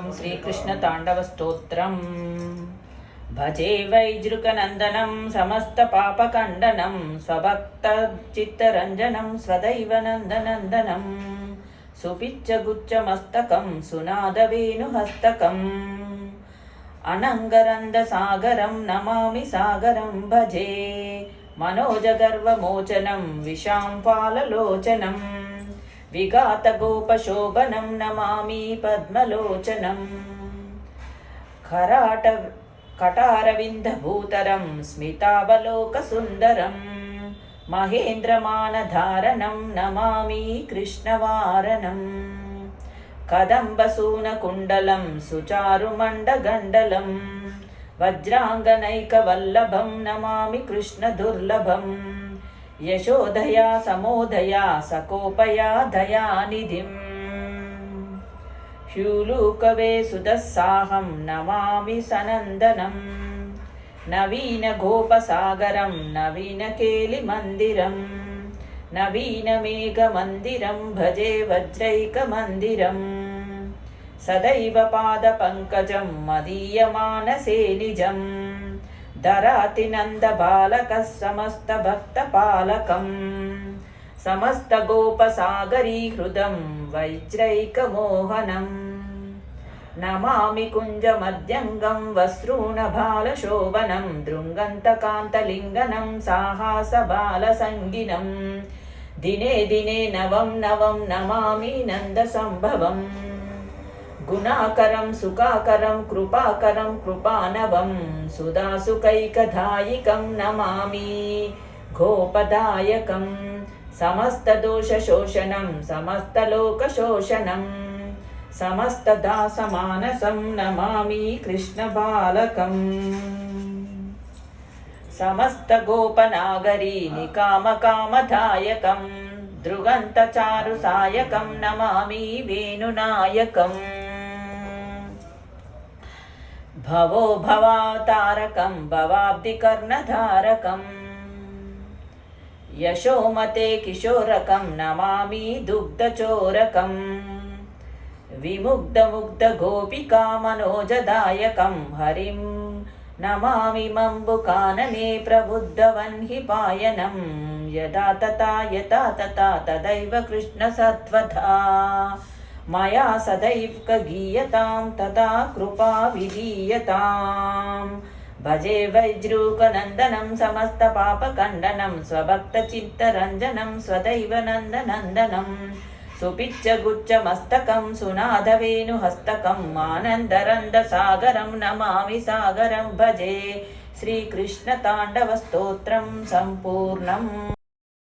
ఓం శ్రీకృష్ణ తాండవ స్తోత్రం భజే వైజృకనందనం సమస్త పాపకండనం స్వభక్త చిత్తరంజనం స్వదైవ నందనందనం సుపిచ్చగుచ్చమస్తకం సునాదవేణుహస్తకం అనంగరంద సాగరం నమామి సాగరం భజే మనోజగర్వమోచనం విశాంపాలలోచనం విఘాతగోపశోభనం నమామి పద్మలోచనం ఖరాట కటారవిందభూతరం స్మితావలోకసుందరం మహేంద్రమానధారణం నమామి యశోధయా సమోధయా సకోపయా దయానిధిం. శూలుకవే సుదస్సాహం నమామి సనందనం. నవీనగోపసాగరం నవీనకేలిమందిరం నవీనమేఘమందిరం భజే వజ్రైకమందిరం. సదైవ పాదపంకజం మదీయమానసే నిజం. धरातिनन्दबालकः समस्तभक्तपालकम् समस्तगोपसागरीहृदं वैज्रैकमोहनम् नमामि कुञ्जमद्यङ्गं वसॄणबालशोभनं दृङ्गन्तकान्तलिङ्गनं साहासबालसङ्गिनम् दिने दिने नवं नवं नमामि नन्दसम्भवम् గుణాకరం సుఖాకరం కృపాకరం కృపానవం సుధాసుకైకధాయికం నమామి గోపదాయకం సమస్తదోషశోషణం సమస్తలోకశోషణం సమస్తదాసమానసం నమామి కృష్ణబాలకం. సమస్తగోపనాగరీ నికామకామదాయకం దృగంతచారుసాయకం నమామి వేణునాయకం. భవో భవాతారకం భవాబ్దికర్ణధారకం యశోమతే కిశోరకం నమామి దుగ్ధచోరకం విముగ్ధముగ్ధగోపికామనోజదాయకం హరిం నమామి మంబుకాననే ప్రబుద్ధవన్హి పాయనం యదా తథా యథా తథా తదైవ కృష్ణసత్వథా మయా సదైవ గీయతాం తదా కృపా విధీయతాం. భజే వైజృకనందనం సమస్త పాపకండనం స్వభక్త చిత్తరంజనం స్వదైవ నందనందనం. సుపిచ్చగుచ్చమస్తకం సునాదవేణుహస్తకం ఆనందరంద సాగరం నమామి సాగరం